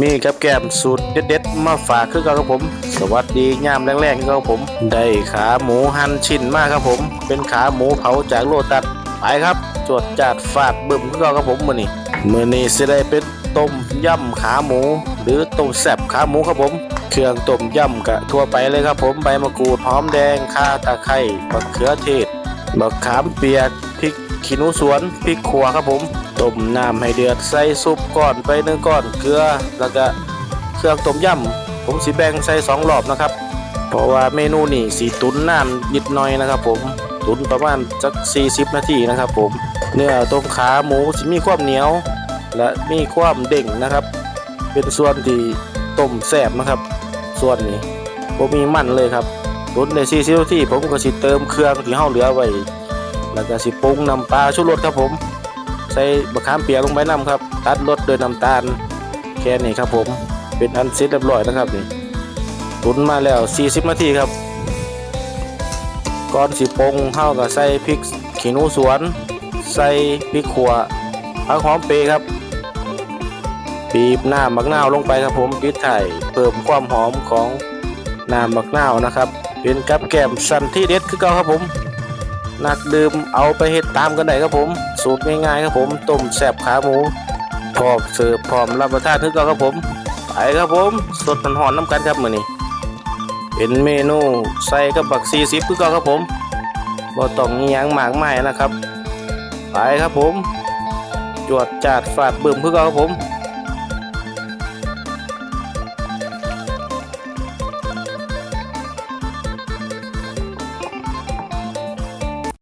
มีกับแก้มสูตรเด็ดๆมาฝากคือกันครับผม สวัสดียามแรงๆครับผม ได้ขาหมูหั่นชิ้นมากครับผม เป็นขาหมูเผาจากโลตัดไปครับจวดจาดฟาดบึ้มคือกันครับผมมื้อนี้มื้อนี้สิได้เป็นต้มยำขาหมู หรือต้มแซ่บขาหมูครับผม เครื่องต้มยำกะทั่วไปเลยครับผมใบมะกรูดหอมแดงข่าตะไคร้มะเขือเทศมะขามเปียกพริก ขี้หนูสวนพริกขัวครับผมต้มน้ำให้เดือดใส่ซุปก้อนไปหนึ่งก้อนเกลือแล้วก็เครื่องต้มยำผมสิแบ่งใส่สองรอบนะครับ เพราะว่าเมนูนี่สีตุนน้ำนิดหน่อยนะครับ ผมตุนประมาณสัก 40 นาทีนะครับ ผมเนื้อต้มขาหมูสิมีความเหนียว และมีความเด้งนะครับ เป็นส่วนที่ต้มแซ่บนะครับ ส่วนนี้ผมมีมันเลยครับตุนใน40นาทีผมก็สิเติมเครื่องที่เฮาเหลือไว้ แล้วก็สิปรุงน้ำปลาชูรสครับผม ใส่มะขามเปียกลงไปน้ำครับ ตัดรสด้วยน้ำตาลแค่นี้ครับผม เป็นอันเสร็จเรียบร้อยนะครับนี่ตุนมาแล้ว 40 นาทีครับ ก่อนสิปรุงเฮาก็ใส่พริกขี้หนูสวน ใส่พริกขั่วผักหอมเปรย์ครับบีบน้ำมะนาวลงไปครับผมปิดถ่ายเพิ่มความหอมของน้ำมะนาวนะครับ เป็นกับแกมสันที่เด็ดคือเก่าครับผม นักดื่มเอาไปเฮ็ดตามกันได้ครับผม สูตรง่ายๆครับผมต้มแซ่บขาหมูพร้อมเสิร์ฟพร้อมรับประทานคือเก่าครับผมไปครับผมสดมันหอนน้ำกันครับมื้อนี้เป็นเมนูใส่กับบักซีซิบคือก่าครับผมบ่ต้องมีหยังมากมายนะครับไปครับผม จวดจาดฟาดบึ้มคือเก่าครับผม